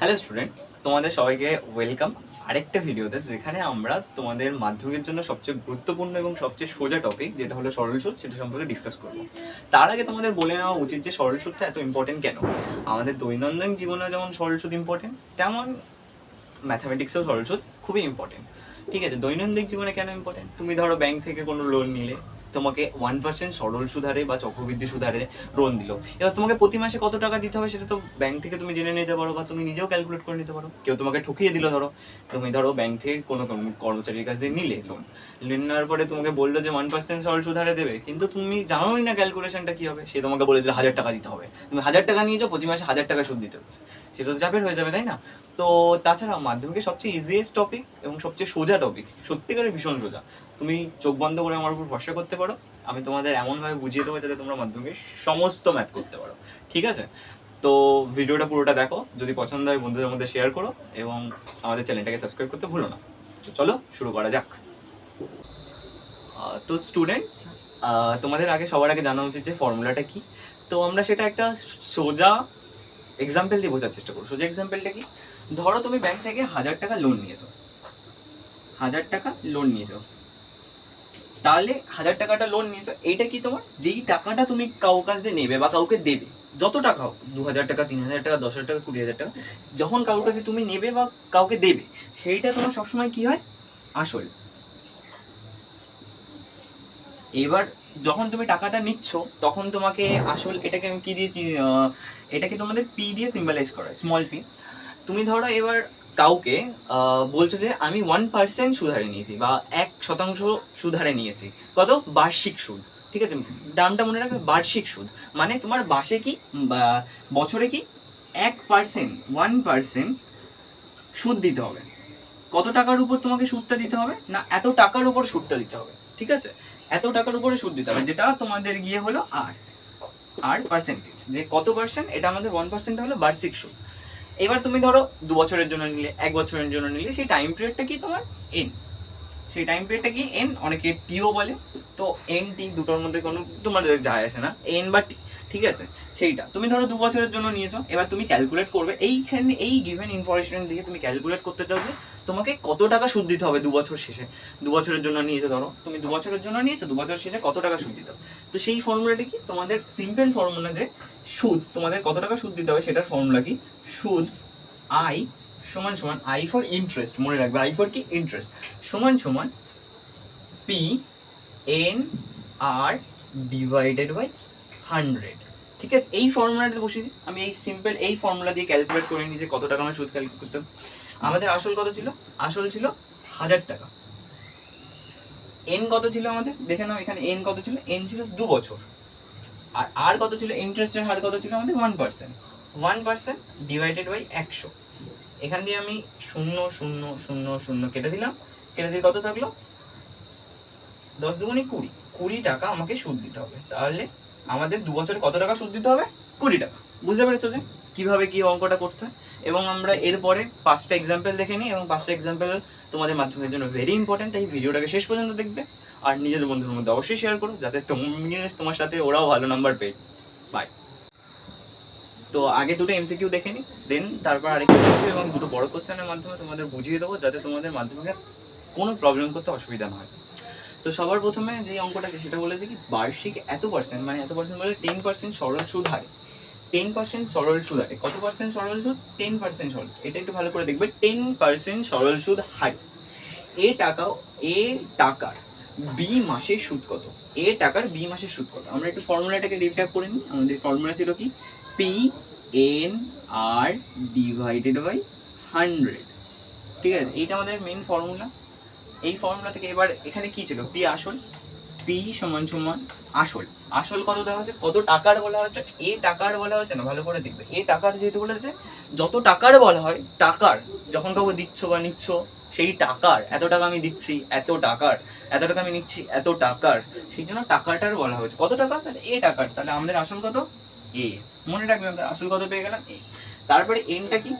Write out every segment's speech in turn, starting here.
Hello student তোমাদের সবাইকে welcome আরেকটা ভিডিওতে যেখানে আমরা তোমাদের মাধ্যমিকের জন্য সবচেয়ে গুরুত্বপূর্ণ এবং সবচেয়ে সোজা টপিক যেটা হলো সরল সুদ সেটা সম্পর্কে ডিসকাস করব। তার আগে তোমাদের বলে নেওয়া উচিত যে সরল সুদটা এত ইম্পর্টেন্ট কেন? আমাদের দৈনন্দিন জীবনে যেমন সরল সুদ ইম্পর্টেন্ট তেমন ম্যাথামেটিক্সেও সরল সুদ খুবই ইম্পর্টেন্ট ঠিক আছে, দৈনন্দিন জীবনে কেন ইম্পর্টেন্ট তুমি ধরো ব্যাংক থেকে কোনো লোন নিলে তোমাকে ওয়ান পার্সেন্ট সরল সুধারে বা চক্রবৃদ্ধি সুধারে লোন দিল। এবার তোমাকে প্রতি মাসে কত টাকা দিতে হবে সেটা তো ব্যাংক থেকে তুমি জেনে নিতে পারো বা তুমি নিজেও ক্যালকুলেট করে নিতে পারো। কেউ তোমাকে ঠকিয়ে দিল ধরো, তুমি ধরো ব্যাংক থেকে কোনো কর্মচারীর কাছ থেকে নিলে লোন লোন নেওয়ার পরে তোমাকে বলল যে ওয়ান পার্সেন্ট সরল সুধারে দেবে, কিন্তু তুমি জানোই না ক্যালকুলেশনটা কি হবে, সে তোমাকে বলে দিল হাজার টাকা দিতে হবে। তুমি হাজার টাকা নিয়েছো, প্রতি মাসে হাজার টাকা সুদ দিতে হচ্ছে। সেটা তো চাপের হয়ে যাবে, তাই না? তো তাছাড়া মাধ্যমিকের সবচেয়ে ইজিয়েস্ট টপিক এবং সবচেয়ে সোজা টপিক সত্যিকারের ভীষণ সোজা। তুমি চোখ বন্ধ করে আমার উপর ভরসা করতে পারো। আমি তোমাদের এমনভাবে বুঝিয়ে দেবো যাতে তোমরা মাধ্যমিকে সমস্ত ম্যাথ করতে পারো। ঠিক আছে? তো ভিডিওটা পুরোটা দেখো। যদি পছন্দ হয় বন্ধুদের মধ্যে শেয়ার করো এবং আমাদের চ্যানেলটাকে সাবস্ক্রাইব করতে ভুলো না। তো চলো, শুরু করা যাক। তো স্টুডেন্টস তোমাদের আগে সবার আগে জানা উচিত যে ফর্মুলাটা কি। তো আমরা সেটা একটা সোজা এক্সাম্পল দিয়ে বোঝার চেষ্টা করো। সোজা এক্সাম্পলটা কি? ধরো তুমি ব্যাংক থেকে হাজার টাকা লোন নিয়েছো। হাজার টাকা লোন নিয়েছো। তাহলে হাজার টাকাটা লোন নিয়েছো, এইটা কি তোমার? যেই টাকাটা তুমি কাউ কাছ দিয়ে নেবে বা কাউকে দেবে, যত টাকা হোক দু হাজার টাকা তিন হাজার টাকা, দশ হাজার টাকা, কুড়ি হাজার টাকা, যখন কারোর কাছে তুমি নেবে বা কাউকে দেবে, সেইটা তোমার সবসময় কি হয়? আসল। এবার যখন তুমি টাকাটা নিচ্ছ তখন তোমাকে আসল এটাকে আমি কি আহ, এটাকে তোমাদের পি দিয়ে সিম্বলাইজ করা স্মল পি তুমি ধরো এবার কাউকে বলছো যে আমি ওয়ান পার্সেন্ট সুধারে নিয়েছি বা এক শতাংশ সুধারে নিয়েছি। কত? বার্ষিক সুদ। ঠিক আছে? দামটা মনে রাখবে বার্ষিক সুদ। মানে তোমার বাসে কি বছরে কি এক পার্সেন্ট ওয়ান পার্সেন্ট সুদ দিতে হবে। কত টাকার উপর তোমাকে সুদটা দিতে হবে? না এত টাকার উপর সুদটা দিতে হবে। ঠিক আছে? এত টাকার উপরে সুদ দিতে হবে, যেটা তোমাদের গিয়ে হলো আর আর পার্সেন্টেজ যে কত পার্সেন্ট এটা আমাদের ওয়ান পার্সেন্ট হলো বার্ষিক সুদ। এবার তুমি ধরো দু বছরের জন্য নিলে, এক বছরের জন্য নিলে, সেই টাইম পিরিয়ডটা কি তোমার এন সেই টাইম পিরিয়ডটা কি এন অনেকে টিও বলে। তো এন টি দুটোর মধ্যে কোনো তোমার যায় আসে না। এন বা টি ঠিক আছে? সেইটা। তুমি ধরো দু বছরের জন্য নিয়েছো, এবার তুমি ক্যালকুলেট করবে। এইখানে এই গিভেন ইনফরমেশন দিয়ে তুমি ক্যালকুলেট করতে চাও যে তোমাকে কত টাকা সুদ দিতে হবে দু বছর শেষে। দু বছরের জন্য নিয়েছো ধরো, তুমি দু বছরের জন্য নিয়েছো, দু বছর শেষে কত টাকা সুদ দিতে হবে? তো সেই ফর্মুলাটা কি? তোমাদের সিম্পল ফর্মুলা যে সুদ, তোমাদের কত টাকা সুদ দিতে হবে সেটার ফর্মুলা কি? সুদ আই সমান সমান আই ফর ইন্টারেস্ট মনে রাখবে। আই ফর কি? ইন্টারেস্ট সমান সমান P N R divided by hundred ঠিক আছে? এই ফর্মুলাটা বসিয়ে দিই। আমি এই সিম্পল এই ফর্মুলা দিয়ে ক্যালকুলেট করে নিই যে কত টাকা আমার সুদ ক্যালকুলেট করতে হবে। আমাদের আসল কত ছিল? আসল ছিল হাজার টাকা। এন কত ছিল আমাদের? দেখে নাও এখানে এন কত ছিল? এন ছিল দু বছর। আর আর কত ছিল? ইন্টারেস্টের হার কত ছিল আমাদের? One percent one percent divided by একশো। এখান দিয়ে আমি শূন্য শূন্য শূন্য শূন্য কেটে দিলাম। কেটে দিয়ে কত থাকল? দশ দুগুণে কুড়ি। কুড়ি টাকা আমাকে সুদ দিতে হবে। তাহলে আমাদের দু বছরে কত টাকা সুদ দিতে হবে? কুড়ি টাকা। বুঝতে পেরেছ যে কীভাবে কি অঙ্কটা করতে হয়? এবং আমরা এরপরে পাঁচটা এক্সাম্পল দেখে নিই এবং পাঁচটা এক্সাম্পল তোমাদের মাধ্যমের জন্য ভেরি ইম্পর্টেন্ট তাই ভিডিওটাকে শেষ পর্যন্ত দেখবে। আর নিজেদের বন্ধুর মধ্যে অবশ্যই শেয়ার করো, যাতে তুমি তোমার সাথে ওরাও ভালো নাম্বার পেয়ে। বাই তো আগে দুটো এমসিকিউ দেখে নিই দেন তারপর আরেকটা এবং দুটো বড় কোশ্চেনের মাধ্যমে তোমাদের বুঝিয়ে দেবো, যাতে তোমাদের মাধ্যমিকে কোনো প্রবলেম করতে অসুবিধা না হয়। তো সবার প্রথমে যে অঙ্কটা আছে সেটা বলেছে কি বার্ষিক এত পার্সেন্ট মানে এত পার্সেন্ট বলে টেন পার্সেন্ট সরল সুদ হারে। টেন পার্সেন্ট সরল সুদ হারে। কত পার্সেন্ট সরল সুদ? টেন পার্সেন্ট সরল। এটা একটু ভালো করে দেখবে। টেন পার্সেন্ট সরল সুদ হারে। এ টাকা, এ টাকার বি মাসের সুদ কত? এ টাকার বি মাসের সুদ কত? আমরা একটু ফর্মুলাটাকে রিক্যাপ করে নিই। আমাদের ফর্মুলা ছিল কি? P N R divided by hundred ঠিক আছে? এইটা আমাদের মেন ফর্মুলা এই ফর্মুলা থেকে এবার এখানে কি ছিল? পি আসল পি সমান সমান আসল। আসল কত দেওয়া হচ্ছে কত টাকার বলা হচ্ছে এ টাকার বলা হচ্ছে না? ভালো করে দেখবে। এ টাকার যেহেতু বলা হচ্ছে যত টাকার বলা হয়, টাকার, যখন কাউকে দিচ্ছ বা নিচ্ছ, সেই টাকার, এত টাকা আমি দিচ্ছি, এত টাকার, এত টাকা আমি নিচ্ছি, এত টাকার, সেই জন্য টাকাটার বলা হয়েছে। কত টাকা? তাহলে এ টাকার। তাহলে আমাদের আসল কত? এ মনে রাখবে আমরা আসল কত পেয়ে গেলাম? এ তারপরে এনটা কি?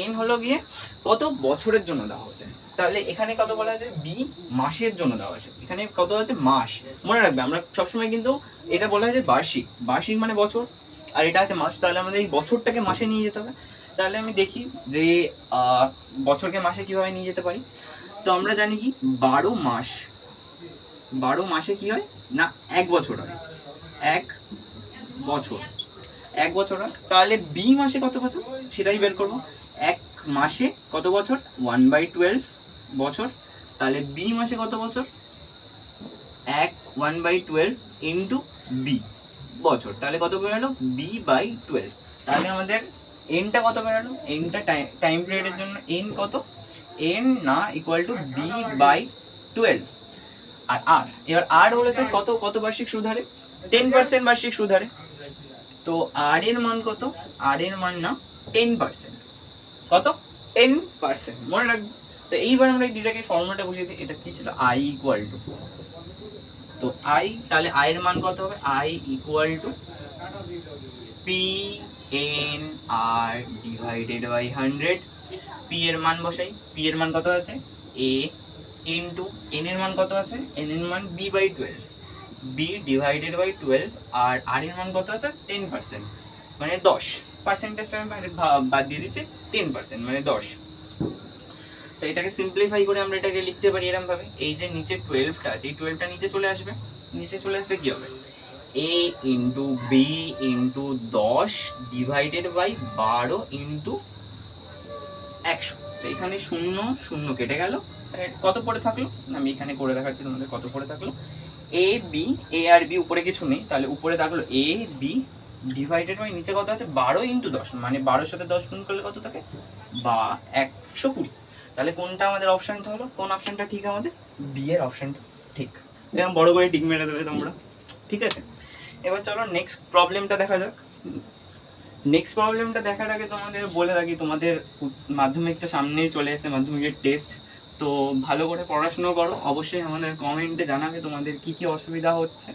এন হলো গিয়ে কত বছরের জন্য দেওয়া হচ্ছে তাহলে এখানে কত বলা হয়েছে? বি মাসের জন্য দেওয়া হয়েছে। এখানে কত হচ্ছে মাস। মনে রাখবে, আমরা সবসময় কিন্তু এটা বলা হয়েছে বার্ষিক। বার্ষিক মানে বছর। আর এটা আছে মাস। তাহলে আমাদের এই বছরটাকে মাসে নিয়ে যেতে হবে। তাহলে আমি দেখি যে বছরকে মাসে কীভাবে নিয়ে যেতে পারি। তো আমরা জানি কি? বারো মাস। বারো মাসে কি হয়? না, এক বছর হয়। এক বছর। এক বছর হয়। তাহলে বি মাসে কত বছর? সেটাই বের করব। এক মাসে কত বছর? ওয়ান বাই টুয়েলভ বছর, তাহলে বি মাসে কত বছর? এক one by twelve into B বছর। তাহলে কত বেরোলো? বি বাই টুয়েলভ তাহলে আমাদের এনটা কত বেরোলো? এনটা টাইম পিরিয়ডের জন্য এন কত? এন না equal to B by twelve R R এবার আর বলেছে কত কত বার্ষিক সুদ হারে টেন পার্সেন্ট বার্ষিক সুদ হারে তো আর এর মান কত? আর এর মান না টেন পার্সেন্ট কত? টেন পার্সেন্ট মনে রাখবে তো এইবার আমরা এই দুটাকে ফর্মুলাটা বসিয়ে দিই, এটা কি ছিল? আই ইকুয়াল টু তো আই তাহলে আই এর মান কত হবে? I equal to P N R divided by hundred P এর মান বসাই। পি এর মান কত আছে? এ ইন্টু এন এর মান কত আছে? এন এর মান B by twelve B divided by twelve R R এর মান কত আছে? টেন পার্সেন্ট মানে দশ। পার্সেন্টেজটা আমি বাদ দিয়ে দিচ্ছি। টেন পার্সেন্ট মানে দশ। তো এটাকে সিম্পলিফাই করে আমরা এটাকে লিখতে পারি এরকম ভাবে এই যে নিচে টুয়েলভটা আছে, এই টুয়েলভটা নিচে চলে আসবে। নিচে চলে আসলে কি হবে? এ ইন্টু বি ইন্টু দশ ডিভাইডেড বাই বারো ইন্টু একশো। তো এখানে শূন্য শূন্য কেটে গেল। কত পড়ে থাকল? আমি এখানে করে দেখাচ্ছি তোমাদের কত পড়ে থাকল। A B A R B উপরে কিছু নেই। তাহলে উপরে থাকল এ বি ডিভাইডেড বাই নিচে কত আছে? বারো ইন্টু দশ। মানে বারোর সাথে দশ গুণ করলে কত থাকে? বা একশো কুড়ি। তাহলে কোনটা আমাদের অপশনটা হলো? কোন অপশনটা ঠিক আমাদের? বি এর অপশনটা ঠিক। এরকম বড় করে টিক মেরে দেবে তোমরা। ঠিক আছে? এবার চলো নেক্সট প্রবলেমটা দেখা যাক। নেক্সট প্রবলেমটা দেখার আগে তোমাদের বলে রাখি, তোমাদের মাধ্যমিক তো সামনেই চলে এসেছে, মাধ্যমিকের টেস্ট তো ভালো করে পড়াশুনো করো। অবশ্যই আমাদের কমেন্টে জানাবে তোমাদের কি কি অসুবিধা হচ্ছে।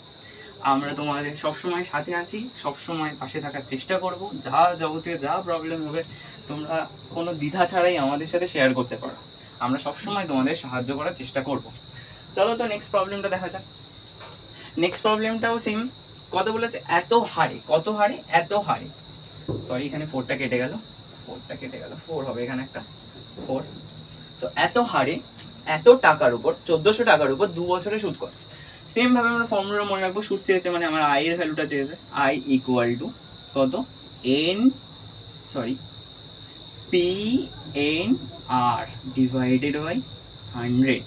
আমরা তোমাদের সবসময় সাথে আছি, সবসময় পাশে থাকার চেষ্টা করব। যা যাবতীয় যা প্রবলেম হবে, তোমরা কোনো দ্বিধা ছাড়াই আমাদের সাথে শেয়ার করতে পারো। আমরা সবসময় তোমাদের সাহায্য করার চেষ্টা করব। চলো তো নেক্সট প্রবলেমটা দেখা যাক। নেক্সট প্রবলেমটাও সেম কত বলেছে? এত হারে। কত হারে? এত হারে। সরি এখানে ফোরটা কেটে গেল। ফোরটা কেটে গেল। ফোর হবে এখানে একটা। ফোর তো এত হারে, এত টাকার উপর, চোদ্দশো টাকার উপর দু বছরে সুদ কর সেম ভাবে আমরা ফর্মুলা মনে রাখব সুদ চেয়েছে মানে আমার আই এর ভ্যালুটা চেয়েছে। আই ইকুয়াল টু কত? N sorry P N R divided by hundred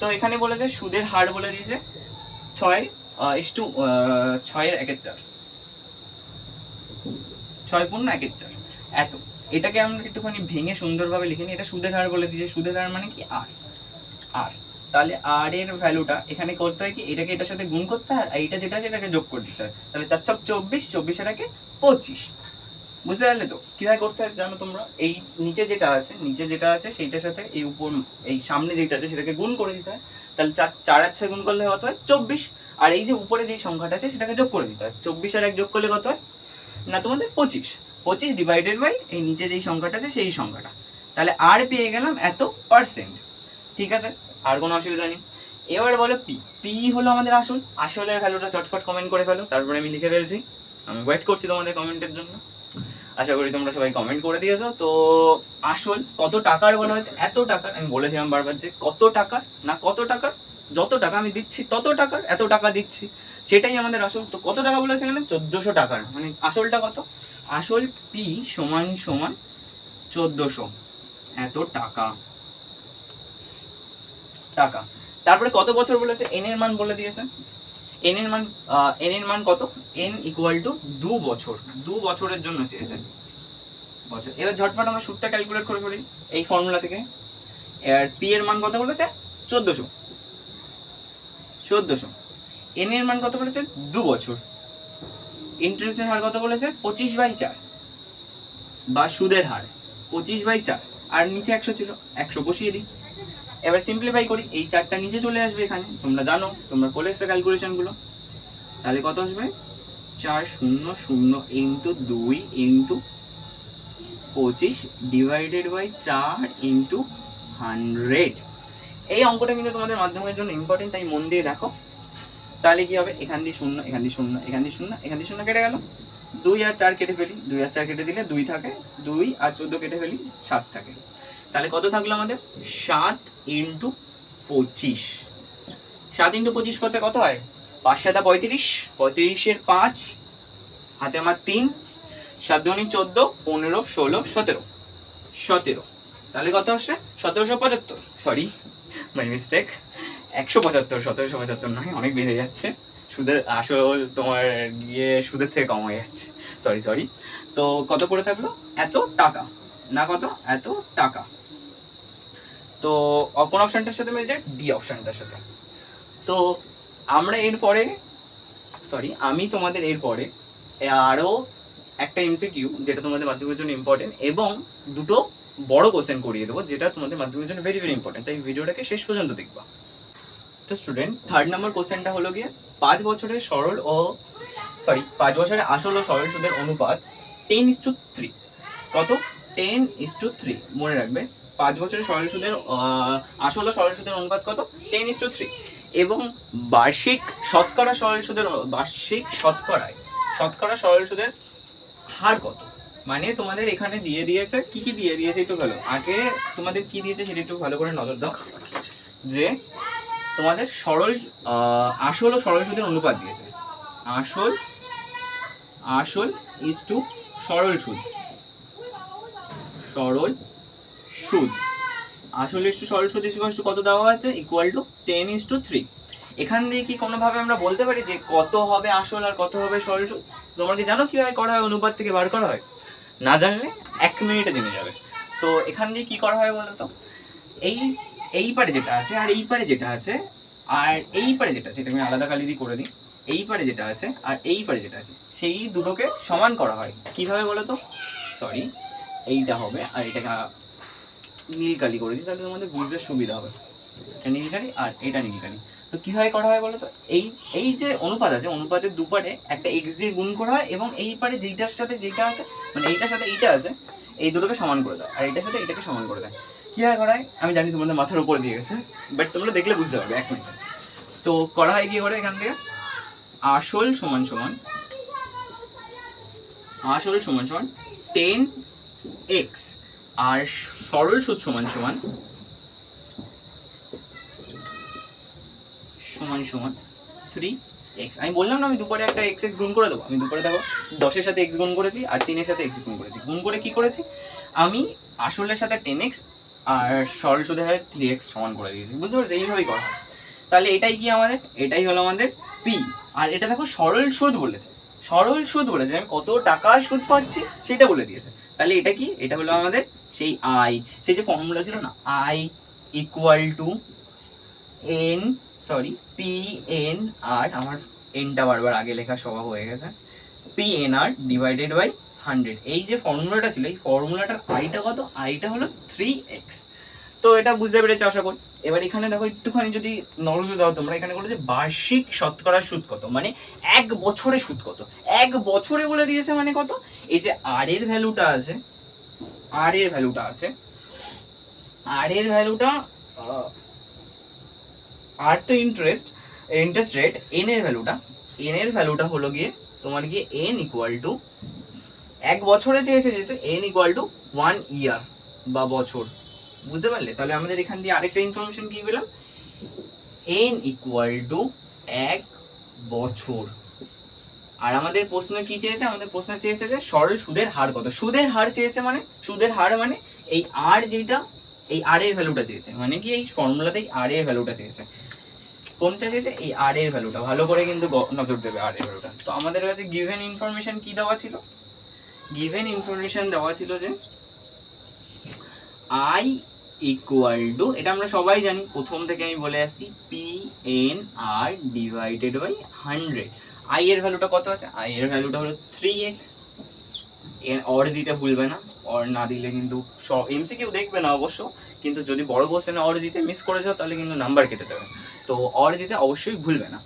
তো এখানে বলেছে সুদের হার বলে দিয়েছে, ছয় ইস টু ছয়ের একের চার। ছয় পূর্ণ একের চার। এত। এটাকে আমরা একটুখানি ভেঙে সুন্দরভাবে লিখে নিই। এটা সুদের হার বলে দিয়েছে। সুদের হার মানে কি? আর আর তাহলে আর এর ভ্যালুটা এখানে করতে হয় কি? এটাকে এটার সাথে গুণ করতে হয়, আর এইটা যেটা আছে, এটাকে যোগ করে দিতে হয়। তাহলে চার ছক চব্বিশ চব্বিশ এটাকে পঁচিশ। বুঝতে পারলে তো? কীভাবে করতে হয় জানো তোমরা? এই নিচে যেটা আছে, নিচে যেটা আছে, সেইটার সাথে এই উপর, এই সামনে যেটা আছে, সেটাকে গুণ করে দিতে হয়। তাহলে চার চার আর ছয় গুণ করলে কত হয়? চব্বিশ। আর এই যে উপরে যে সংখ্যাটা আছে, সেটাকে যোগ করে দিতে হয়। চব্বিশ আর এক যোগ করলে কত হয়? না, তোমাদের পঁচিশ। পঁচিশ ডিভাইডেড বাই এই নিচে যেই সংখ্যাটা আছে, সেই সংখ্যাটা। তাহলে আর পেয়ে গেলাম এত পার্সেন্ট ঠিক আছে? আর কোনো অসুবিধা নেই। এবার বলো, পি পি হলো আমাদের আসল। আসলের ভ্যালুটা চটপট কমেন্ট করে ফেলো। তারপরে আমি লিখে ফেলছি। আমি ওয়েট করছি তোমাদের কমেন্টের জন্য। আশা করি তোমরা সবাই কমেন্ট করে দিয়েছ। তো, আসল কত টাকার বলা হয়েছে? এত টাকার। আমি বলেছিলাম বারবার যে কত টাকার? না, কত টাকার? যত টাকা আমি দিচ্ছি, তত টাকার, এত টাকা দিচ্ছি। সেটাই আমাদের আসল। তো কত টাকা বলেছে এখানে? চোদ্দোশো টাকার। মানে আসলটা কত? আসল পি সমান সমান চোদ্দোশো। এত টাকা। টাকা। তারপরে কত বছর বলেছে? এন এর মান বলে দিয়েছে। এন এর মান এন এর মান কত? এন ইকুয়াল টু দু বছর। দু বছরের জন্য চেয়েছে। বছর। এবার ঝটপট আমরা সুদটা ক্যালকুলেট করে ফেলি এই ফর্মুলা থেকে। এবার পি এর মান কত বলেছে? চোদ্দোশো। চোদ্দোশো। এন এর মান কত বলেছে? দু বছর। ইন্টারেস্টের হার কত বলেছে? পঁচিশ বাই চার। বা সুদের হার। পঁচিশ বাই চার। আর নিচে একশো ছিল। একশো বসিয়ে দিই। এবার সিম্পলিফাই করি, এই চারটা নিচে চলে আসবে এখানে। তোমরা জানো, তোমরা করে এসছো ক্যালকুলেশনগুলো তাহলে কত আসবে? চার শূন্য শূন্য ইন্টু দুই ইন্টু পঁচিশ ডিভাইডেড বাই চার ইন্টু হান্ড্রেড এই অঙ্কটা কিন্তু তোমাদের মাধ্যমের জন্য ইম্পর্টেন্ট তাই মন দিয়ে দেখো। তাহলে কি হবে? এখান দিয়ে শূন্য, এখান দিয়ে শূন্য, এখান দিয়ে শূন্য, এখান দিয়ে শূন্য কেটে গেল। দুই আর চার কেটে ফেলি। দুই আর চার কেটে দিলে দুই থাকে। দুই আর চোদ্দ কেটে ফেলি, সাত থাকে। তাহলে কত থাকল আমাদের? সাত ইন্টু পঁচিশ। সাত ইন্টু পঁচিশ করতে কত হয়? পাঁচ সাতা পঁয়ত্রিশ, পঁয়ত্রিশের পাঁচ হাতে আমার তিন, সাত দুগুণী চোদ্দ, পনেরো, ষোলো, সতেরো। সতেরো। তাহলে কত আসছে? সতেরোশো পঁচাত্তর। সরি মাই মিস্টেক একশো পঁচাত্তর, সতেরোশো পঁচাত্তর নয়, অনেক বেড়ে যাচ্ছে। সুদের আসল তোমার গিয়ে সুদের থেকে কম হয়ে যাচ্ছে। সরি সরি তো কত পড়ে থাকল? এত টাকা। না কত? এত টাকা। তো কোন অপশনটার সাথে মিলে যায় ডি অপশনটার সাথে। তো আমরা এরপরে সরি আমি তোমাদের এরপরে আরও একটা এমসিকিউ যেটা তোমাদের মাধ্যমিকের জন্য ইম্পর্টেন্ট এবং দুটো বড় কোশ্চেন করিয়ে দেবো যেটা তোমাদের মাধ্যমিকের জন্য ভেরি ভেরি ইম্পর্টেন্ট তাই ভিডিওটাকে শেষ পর্যন্ত দেখবা। তো স্টুডেন্ট থার্ড নাম্বার কোশ্চেনটা হলো গিয়ে পাঁচ বছরের সরল ও সরি পাঁচ বছরের আসল ও সরল সুদের অনুপাত টেন ইস টু থ্রি কত? টেন ইস টু থ্রি মনে রাখবে। পাঁচ বছরের সরল সুদের আসল সরল সুদের অনুপাত কত? Ten is to three. এবং বার্ষিক শতকরা সরল সুদের, বার্ষিক শতকরায়, শতকরা সরল সুদের হার কত? মানে তোমাদের এখানে দিয়ে দিয়েছে, কি কি দিয়ে দিয়েছে একটু ভালো আগে তোমাদের কি দিয়েছে সেটা একটু ভালো করে নজর দাও। যে তোমাদের সরল আসল ও সরল সুদের অনুপাত দিয়েছে। আসল আসল ইজ টু সরল সুদ। সরল সুদ আসল ইজ টু সরল সুদ টু কত দেওয়া আছে equal to ten is to three এখান দিয়ে কি কোনোভাবে আমরা বলতে পারি যে কত হবে আসল আর কত হবে সরল সুদ তোমরা কি জানো কীভাবে করা হয়? অনুপাত থেকে বার করা হয়? না জানলে এক মিনিটে জেনে যাবে। তো এখান দিয়ে কি করা হয় বলো তো এই এই পারে যেটা আছে আর এই পারে যেটা আছে, আর এই পারে যেটা আছে এটা আমি আলাদা কালি দিয়ে করে দিই, এই পারে যেটা আছে আর এই পারে যেটা আছে, সেই দুটোকে সমান করা হয়। কীভাবে বলো তো সরি এইটা হবে আর এটাকে নীল কালি দিই, তাহলে তোমাদের বুঝতে সুবিধা হবে। এটা নীল কালি আর এটা নীল কালি তো কীভাবে করা হয় বলো তো? এই এই যে অনুপাত আছে, অনুপাতের দুপারে একটা এক্স দিয়ে গুণ করা হয় এবং এই পারে যেইটার সাথে যেটা আছে মানে এইটার সাথে এইটা আছে, এই দুটোকে সমান করে দেয় আর এটার সাথে এটাকে সমান করে দেয় কীভাবে করা হয়? আমি জানি তোমাদের মাথার উপরে দিয়ে গেছে বাট তোমরা দেখলে বুঝতে পারবে, এক মিনিট তো করা হয় কি করে এখান থেকে? আসল সমান সমান, আসল সমান সমান টেন এক্স আর সরল সুদ সমান সমান সমান সমান থ্রি এক্স আমি বললাম না আমি দুপুরে একটা এক্স এক্স গুণ করে দেবো। আমি দুপুরে দেখো, দশের সাথে এক্স গুণ করেছি আর তিনের সাথে এক্স গুণ করেছি। গুণ করে কি করেছি? আমি আসলের সাথে টেন এক্স আর সরল সুদের হারে থ্রি এক্স সমান করে দিয়েছি। বুঝতে পারছ? এইভাবেই করা তাহলে এটাই কি আমাদের? এটাই হলো আমাদের পি আর এটা দেখো সরল সুদ বলেছে। সরল সুদ বলেছে। আমি কত টাকা সুদ পাচ্ছি সেটা বলে দিয়েছে। তাহলে এটা কি? এটা হলো আমাদের সেই আই সেই যে ফর্মুলা ছিল না I equal to N sorry P N R আমার এনটা বারবার আগে লেখা স্বভাব হয়ে গেছে। P N R divided by hundred এই যে ফর্মুলাটা ছিল, এই ফর্মুলাটার আইটা কত? আইটা হলো থ্রি এক্স তো এটা বুঝতে পেরেছ, আশা করি? এবার এখানে দেখো, একটুখানি যদি নজর দাও তোমরা, এখানে বলে যে বার্ষিক শতকরা সুদ কত? মানে এক বছরে সুদ কত? এক বছরে বলে দিয়েছে মানে কত? এই যে আর এর ভ্যালুটা আছে আর এর ভ্যালুটা আছে। আর এর ভ্যালুটা আর তো ইন্টারেস্ট ইন্টারেস্ট রেট এন এর ভ্যালুটা এন এর ভ্যালুটা হলো গিয়ে, তোমার গিয়ে এন ইকুয়াল টু এক বছরে চেয়েছে যেহেতু N equal to one year বা বছর। বুঝতে পারলে? তাহলে আমাদের এখান দিয়ে আরেকটা ইনফরমেশন কি পেলাম? এন ইকুয়াল টু এক বছর। আর আমাদের প্রশ্ন কি চেয়েছে? আমাদের প্রশ্ন চেয়েছে যে সরল সুদের হার কত? সুদের হার চেয়েছে মানে? সুদের হার মানে এই আর যেটা, এই আর এর ভ্যালুটা চেয়েছে। মানে কি এই ফর্মুলাতেই আর এর ভ্যালুটা চেয়েছে। কোনটা চেয়েছে? এই আর এর ভ্যালুটা ভালো করে কিন্তু নজর দেবে আর এর ভ্যালুটা তো আমাদের কাছে গিভেন ইনফরমেশন কি দেওয়া ছিল? গিভেন ইনফরমেশন দেওয়া ছিল যে আই ইকুয়াল টু এটা আমরা সবাই জানি, প্রথম থেকে আমি বলে আসছি P N R divided by hundred I এর ভ্যালুটা কত আছে? আই এর ভ্যালুটা হলো থ্রি এক্স অর দিতে ভুলবে না। অর না দিলে কিন্তু সব এমসিকিউ দেখবে না অবশ্য। কিন্তু যদি বড় কোশ্চেনে অর দিতে মিস করে যাও, তাহলে কিন্তু নাম্বার কেটে দেবে। তো অর দিতে অবশ্যই ভুলবে না।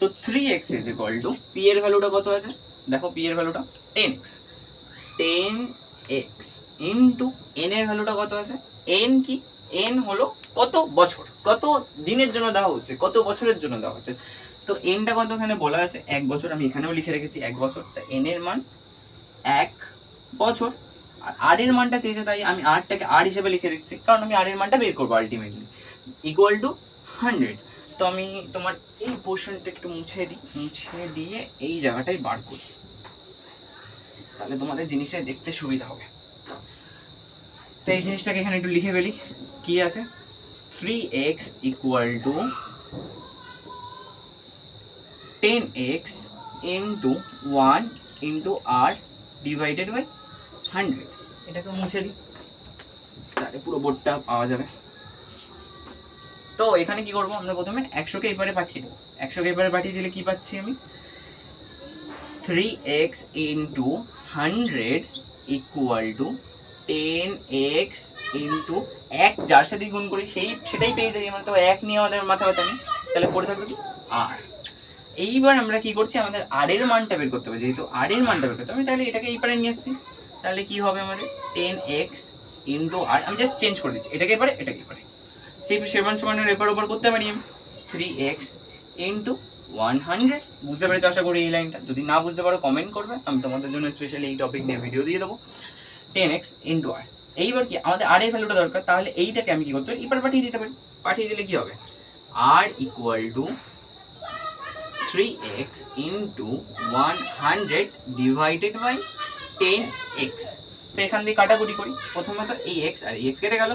তো three X is equal to P এর ভ্যালুটা কত আছে? দেখো পি এর ভ্যালুটা ten X ten X into N এর ভ্যালুটা কত আছে? এন কি? এন হলো কত বছর? কত দিনের জন্য দেওয়া হচ্ছে? কত বছরের জন্য দেওয়া হচ্ছে? তো এনটা কত এখানে বলা আছে? এক বছর, আমি এখানেও লিখে রেখেছি এক বছর। তা এন এর মান এক বছর। আর আর এর মানটা চেয়েছে, তাই আমি আরটাকে আর হিসেবে লিখে দিচ্ছি, কারণ আমি আর এর মানটা বের করব আলটিমেটলি ইকুয়াল টু হান্ড্রেড তো আমি তোমার এই পোর্শনটা একটু মুছে দিই, মুছে দিয়ে এই জায়গাটাই বার করি। তাহলে তোমাদের জিনিসটা দেখতে সুবিধা হবে। তো এই জিনিসটাকে এখানে একটু লিখে ফেলি। কি আছে? Three X equal to ten X into one into R divided by hundred এটাকে মুছে দিই। তাহলে পুরো বোর্ডটা পাওয়া যাবে। তো এখানে কি করব? আমরা প্রথমে একশোকে এবারে পাঠিয়ে দেবো। একশোকে এবারে পাঠিয়ে দিলে কি পাচ্ছি আমি? Three X into hundred equal to ten X into এক। যার সাথে গুণ করি সেই সেটাই পেয়ে যাই। আমরা তো এক নিয়ে আমাদের মাথা ব্যথা নেই। তাহলে পড়ে থাকবে কি? আর এইবার আমরা কি করছি? আমাদের আর এর মানটা বের করতে হবে। যেহেতু আর এর মানটা বের করতে হবে, আমি তাহলে এটাকে এই পারে নিয়ে আসছি। তাহলে কি হবে আমাদের? টেন এক্স ইন্টু আর আমি জাস্ট চেঞ্জ করে দিচ্ছি। এটাকে এবারে এটাকে এবারে। সেই সেভেন সমানের এপার ওপার করতে পারি আমি। Three X into one hundred বুঝতে পেরেছ? আশা করি এই লাইনটা। যদি না বুঝতে পারো কমেন্ট করবে। আমি তোমাদের জন্য স্পেশালি এই টপিক নিয়ে ভিডিও দিয়ে দেবো। টেন এক্স ইন্টু আর এইবার কি? আমাদের আর এর ভ্যালুটা দরকার। তাহলে এইটাকে আমি কি করতে পারি? এবার পাঠিয়ে দিতে পারি। পাঠিয়ে দিলে কি হবে? R equal to three X into one hundred divided by ten X তো এখান দিয়ে কাটাকুটি করি। প্রথমত এই এক্স আর এক্স কেটে গেল,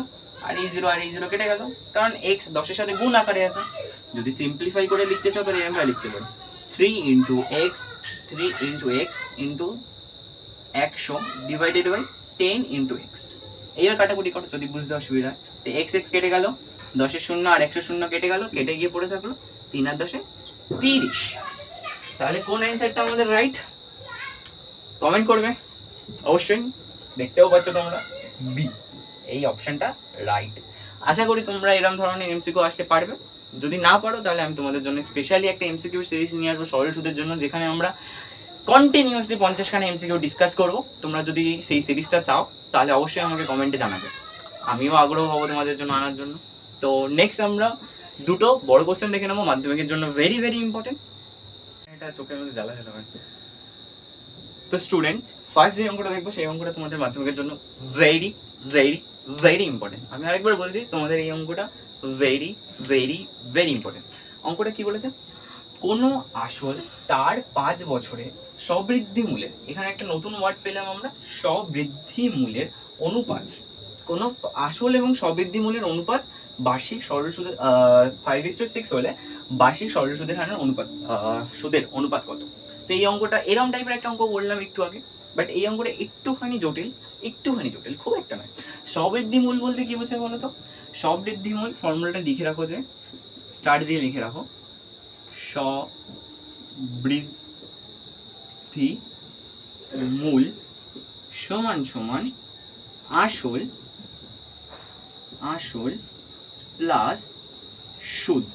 আর এই জিরো আর এই জিরো কেটে গেল। কারণ এক্স দশের সাথে গুণ আকারে আছে। যদি সিম্পলিফাই করে লিখতে চাও, তাহলে আমরা লিখতে পারি। Three into X three into X into একশো divided by ten into X এইবার কাটাকুটি করো, যদি বুঝতে অসুবিধা হয়। তো এক্স এক্স কেটে গেল দশের শূন্য আর একশো শূন্য কেটে গেল, কেটে গিয়ে পড়ে থাকল তিন আর দশে তিরিশ। তাহলে কোন অ্যান্সারটা আমাদের রাইট কমেন্ট করবে। অবশ্যই, দেখতেও পাচ্ছ তোমরা। বি এই অপশনটা রাইট আশা করি তোমরা এরকম ধরনের এমসিকিউ আসতে পারবে। যদি না পারো, তাহলে আমি তোমাদের জন্য স্পেশালি একটা এমসিকিউ সিরিজ নিয়ে আসব সরল সুদের জন্য, যেখানে আমরা কন্টিনিউয়াসলি পঞ্চাশখানা এমসিকিউ ডিসকাস করব। তোমরা যদি সেই সিরিজটা চাও, তাহলে অবশ্যই আমাকে কমেন্টে জানাবে। আমিও আগ্রহ হব তোমাদের জন্য আনার জন্য। তো নেক্সট আমরা দুটো বড় কোশ্চেন দেখে নেব মাধ্যমিকের জন্য। ভেরি ভেরি ইম্পর্টেন্ট এটা চোখের মধ্যে জ্বালা জ্বালা তো স্টুডেন্টস ফার্স্ট যে অঙ্কটা দেখব, সেই অঙ্কটা তোমাদের মাধ্যমিকের জন্য ভেরি ভেরি ভেরি ইম্পর্টেন্ট আমি আরেকবার বলছি, তোমাদের এই অঙ্কটা ভেরি ভেরি ভেরি ইম্পর্টেন্ট অঙ্কটা কি বলেছে? কোনো আসল তার পাঁচ বছরে সবৃদ্ধি মূলের, এখানে একটা নতুন ওয়ার্ড পেলাম আমরা, সবৃদ্ধি মূলের অনুপাত। কোনো আসল এবং সবৃদ্ধি মূলের অনুপাত বার্ষিক সরল সুদের ফাইভ ইস টু সিক্স হলে বার্ষিক সরল সুদের হারের অনুপাত সুদের অনুপাত কত? তো এই অঙ্কটা এরকম টাইপের একটা অঙ্ক বললাম একটু আগে বাট এই অঙ্কটা একটুখানি জটিল একটুখানি জটিল, খুব একটা নয়। সবৃদ্ধি মূল বলতে কি বোঝায় বলো তো সবৃদ্ধি মূল ফর্মুলাটা লিখে রাখো যে স্টার্ট দিয়ে লিখে রাখো সবৃদ্ধি মূল সমান সমান আসল আসল প্লাস সুদ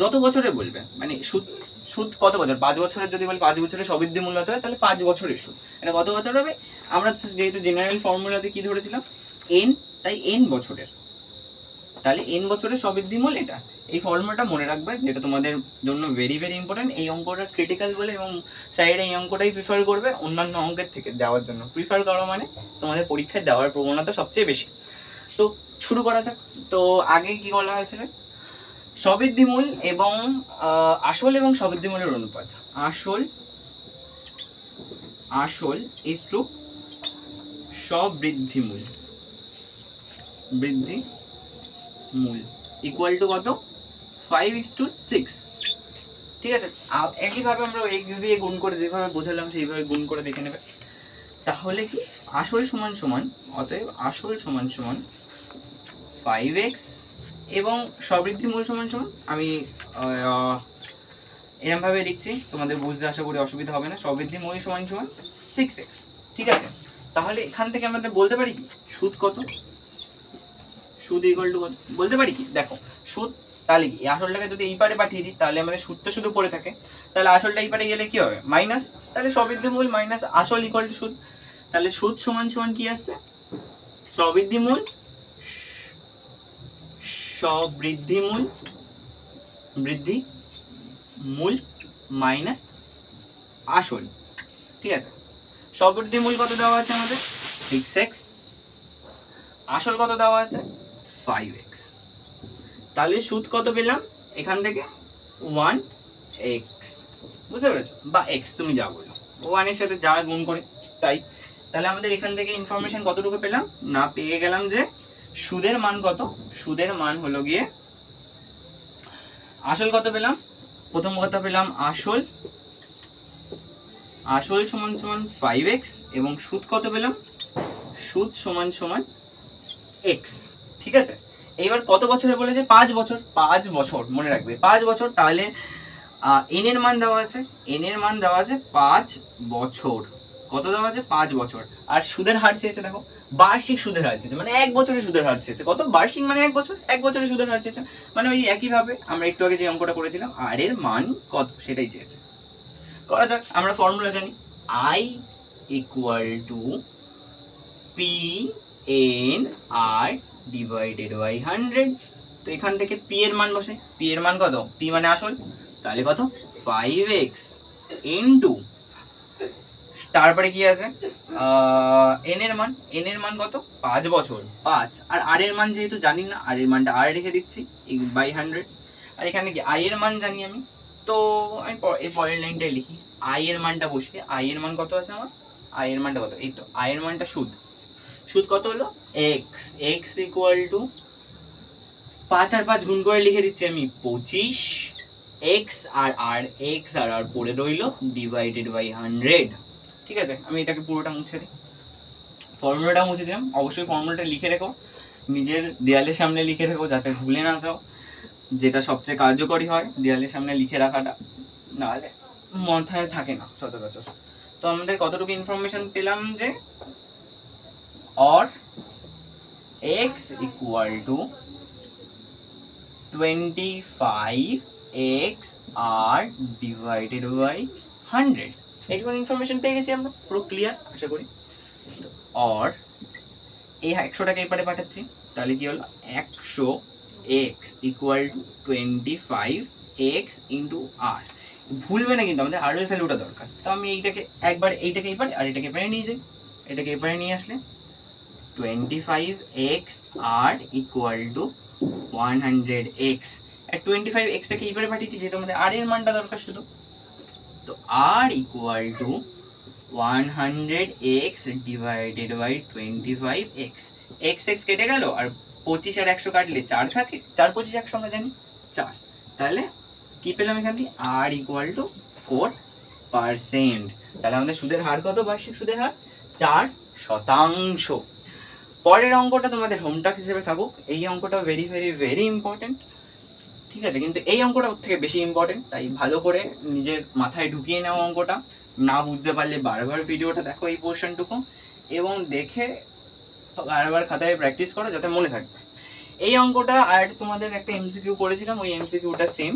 যত বছরে বলবে মানে সুদ সুদ কত বছর? পাঁচ বছরের যদি বলি, পাঁচ বছরের সবৃদ্ধি মূল্য হয়, তাহলে পাঁচ বছরের সুদ এটা কত বছর হবে? আমরা যেহেতু জেনারেল ফর্মুলাতে কি ধরেছিলাম? এন তাই এন বছরের। তাহলে এন বছরের সবৃদ্ধি মূল এটা। এই ফর্মুলাটা মনে রাখবে, যেটা তোমাদের জন্য ভেরি ভেরি ইম্পর্টেন্ট এই অঙ্কটা ক্রিটিক্যাল বলে এবং স্যারেরা এই অঙ্কটাই প্রিফার করবে, অন্যান্য অঙ্কের থেকে দেওয়ার জন্য। প্রিফার করা মানে তোমাদের পরীক্ষায় দেওয়ার প্রবণতা সবচেয়ে বেশি। তো শুরু করা যাক। তো আগে কি বলা হয়েছিল? সবৃদ্ধিমূল এবং আসল এবং সবৃদ্ধিমূলের অনুপাত। আসল আসল ইস টু সবৃদ্ধিমূল। বৃদ্ধি মূল ইকুয়াল টু কত? ফাইভ ইস টু সিক্স ঠিক আছে? একইভাবে আমরা এক্স দিয়ে গুণ করে যেভাবে বোঝালাম, সেইভাবে গুণ করে দেখে নেবে। তাহলে কি? আসল সমান সমান, অতএব আসল সমান সমান ফাইভ এক্স এবং সবৃদ্ধি মূল সমান সমান, আমি এরমভাবে লিখছি, তোমাদের বুঝতে আশা করি অসুবিধা হবে না সবৃদ্ধি মূল সমান সমান সিক্স এক্স ঠিক আছে? তাহলে এখান থেকে আমাদের বলতে পারি কি? সুদ কত? সুদ ইকুয়াল টু কত? বলতে পারি কি? দেখো, সুদ, তাহলে কি? আসলটাকে যদি এই পারে পাঠিয়ে দিই, তাহলে আমাদের সুদটা শুধু পড়ে থাকে। তাহলে আসলটা এই পারে গেলে কি হবে? মাইনাস তাহলে সবৃদ্ধি মূল মাইনাস আসল ইকুয়াল টু সুদ। তাহলে সুদ সমান সমান কি আসছে? সবৃদ্ধি মূল সবৃদ্ধি মূল বৃদ্ধি মূল মাইনাস আসল। ঠিক আছে? সবর্তী মূল কত দেওয়া আছে আমাদের? সিক্স এক্স আসল কত দেওয়া আছে? ফাইভ এক্স তাহলে সুদ কত পেলাম? এখান থেকে ওয়ান এক্স বুঝতে পেরেছ? বা এক্স তুমি যা বলো। ওয়ানের সাথে যা গুণ করে, তাই। তাহলে আমাদের এখান থেকে ইনফরমেশন কতটুকু পেলাম? না পেয়ে গেলাম যে সুদের মান কত? সুদের মান হলো গিয়ে, আসল কত পেলাম? প্রথম কথা পেলাম? আসল। আসল সমান সমান ফাইভ এক্স এবং সুদ কত পেলাম? সুদ সমান সমান এক্স ঠিক আছে? এইবার কত বছরে বলেছে পাঁচ বছর? পাঁচ বছর, মনে রাখবে। পাঁচ বছর, তাহলে এন এর মান দেওয়া আছে। এন এর মান দেওয়া আছে পাঁচ বছর। কত দেওয়া আছে? পাঁচ বছর। আর সুদের হার চেয়েছে, দেখো। বার্ষিক সুদের হার চেয়েছে মানে এক বছরের সুদের হার চেয়েছে। কত? বার্ষিক মানে এক বছর? এক বছরের সুদের হার চেয়েছে। মানে ওই একইভাবে আমরা একটু আগে যে অঙ্কটা করেছিলাম আর এর মান কত? সেটাই চেয়েছে। করা যাক, আমরা ফর্মুলা জানি। I equal to P N R divided by hundred তো এখান থেকে পি এর মান বসে। পি এর মান কত? পি মানে আসল। তাহলে কত? ফাইভ এক্স ইন্টু তারপরে কি আছে? এন এর মান এন এর মান কত? পাঁচ বছর। পাঁচ। আর আর এর মান যেহেতু জানি না আর এর মানটা আর রেখে দিচ্ছি বাই হান্ড্রেড আর এখানে কি আই এর মান জানি আমি? তো আমি এর পরের লাইনটাই লিখি আই এর মানটা বসে আই এর মান কত আছে আমার? আই এর মানটা কত? এই তো আই এর মানটা সুদ। সুদ কত হলো? এক্স এক্স ইকুয়াল টু পাঁচ আর পাঁচ গুণ করে লিখে দিচ্ছি আমি পঁচিশ। এক্স আর আর এক্স আর আর পড়ে রইল ডিভাইডেড বাই হান্ড্রেড ঠিক আছে, আমি এটাকে পুরোটা মুছে দিই। ফর্মুলাটা মুছে দিলাম। অবশ্যই ফর্মুলাটা লিখে রেখো। নিজের দেয়ালের সামনে লিখে রেখো, যাতে ভুলে না যাও, যেটা সবচেয়ে কার্যকরী হয় দেয়ালের সামনে লিখে রাখাটা। নাহলে মাথায় থাকে না, সচরাচর। তো আমাদের কতটুকু ইনফরমেশন পেলাম যে or X equal to twenty five X R divided by hundred এইটুকু ইনফরমেশন পেয়ে গেছি আমরা, পুরো ক্লিয়ার আশা করি। তো অর এই একশোটাকে এপারে পাঠাচ্ছি, তাহলে কি হলো? একশো X equal to twenty five X into R ভুলবে না কিন্তু আমাদের আরও ভ্যালুটা দরকার। তো আমি এইটাকে একবার এইটাকে এপারে আর এটাকে এপারে নিয়ে যাই। এটাকে এপারে নিয়ে আসলে twenty five X R equal to one hundred X. R twenty five এক্সটাকে এইবারে পাঠিয়ে দিই, যেহেতু আমাদের আর এর মানটা দরকার শুধু। তো R equal to one hundred X divided by twenty five X X X কেটে গেল আর পঁচিশ আর একশো কাটলে চার থাকে। চার, পঁচিশ একশো আমরা জানি? চার। তাহলে কি পেলাম এখান থেকে R equal to four percent তাহলে আমাদের সুদের হার কত? বার্ষিক সুদের হার? চার শতাংশ। পরের অঙ্কটা তোমাদের হোম টাস্ক হিসেবে থাকুক। এই অঙ্কটা ভেরি ভেরি ভেরি ইম্পর্টেন্ট ঠিক আছে, কিন্তু এই অঙ্কটা থেকে বেশি ইম্পর্টেন্ট তাই ভালো করে নিজের মাথায় ঢুকিয়ে নেওয়া অঙ্কটা। না বুঝতে পারলে বারবার ভিডিওটা দেখো এই পোর্শনটুকু এবং দেখে বারবার খাতায় প্র্যাকটিস করো যাতে মনে থাকবে এই অঙ্কটা আর তোমাদের একটা এমসিকিউ করেছিলাম, ওই এমসিকিউটা সেম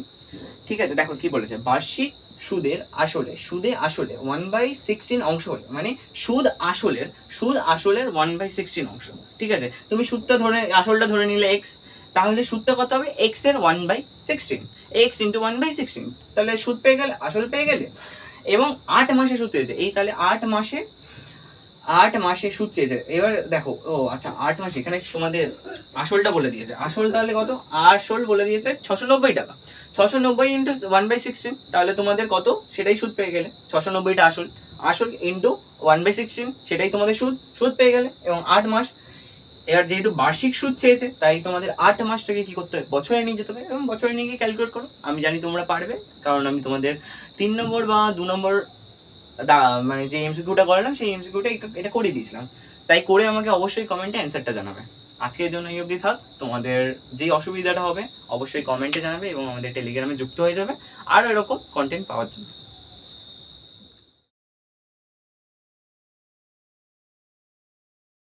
ঠিক আছে, দেখো কি বলেছে, বার্ষিক সুদের আসলে, সুদে আসলে ওয়ান বাই সিক্সটিন অংশ হলে মানে সুদ আসলের সুদ আসলের ওয়ান বাই সিক্সটিন অংশ। ঠিক আছে, তুমি সুদটা ধরে, আসলটা ধরে নিলে এক্স তাহলে সুদটা কত হবে? এক্সের one by sixteen X into one by sixteen তাহলে সুদ পেয়ে গেলে, আসল পেয়ে গেলে, এবং আট মাসে সুদ চেয়েছে এই তাহলে আট মাসে আট মাসে সুদ চেয়েছে এবার দেখো, ও আচ্ছা আট মাসে, এখানে তোমাদের আসলটা বলে দিয়েছে। আসল তাহলে কত? আসল বলে দিয়েছে ছশো নব্বই টাকা। ছশো নব্বই ইন্টু ওয়ান বাই সিক্সটিন তাহলে তোমাদের কত? সেটাই সুদ পেয়ে গেলে। ছশো নব্বইটা আসল। আসল ইন্টু ওয়ান বাই সিক্সটিন সেটাই তোমাদের সুদ। সুদ পেয়ে গেলে, এবং আট মাস এবার যেহেতু বার্ষিক সুদ চেয়েছে, তাই তোমাদের আট মাসটাকে কি করতে হবে? বছরে নিয়ে যেতে হবে এবং বছরে নিয়ে গিয়ে ক্যালকুলেট করো। আমি জানি তোমরা পারবে, কারণ আমি তোমাদের তিন নম্বর বা দু নম্বর মানে যে এমসিকিউটা করালাম, সেই এমসিকিউটা এটা করে দিয়েছিলাম। তাই করে আমাকে অবশ্যই কমেন্টে অ্যান্সারটা জানাবে। আজকের জন্য এই অবধি থাক। তোমাদের যে অসুবিধাটা হবে, অবশ্যই কমেন্টে জানাবে এবং আমাদের টেলিগ্রামে যুক্ত হয়ে যাবে। আরও এরকম কন্টেন্ট পাওয়ার জন্য।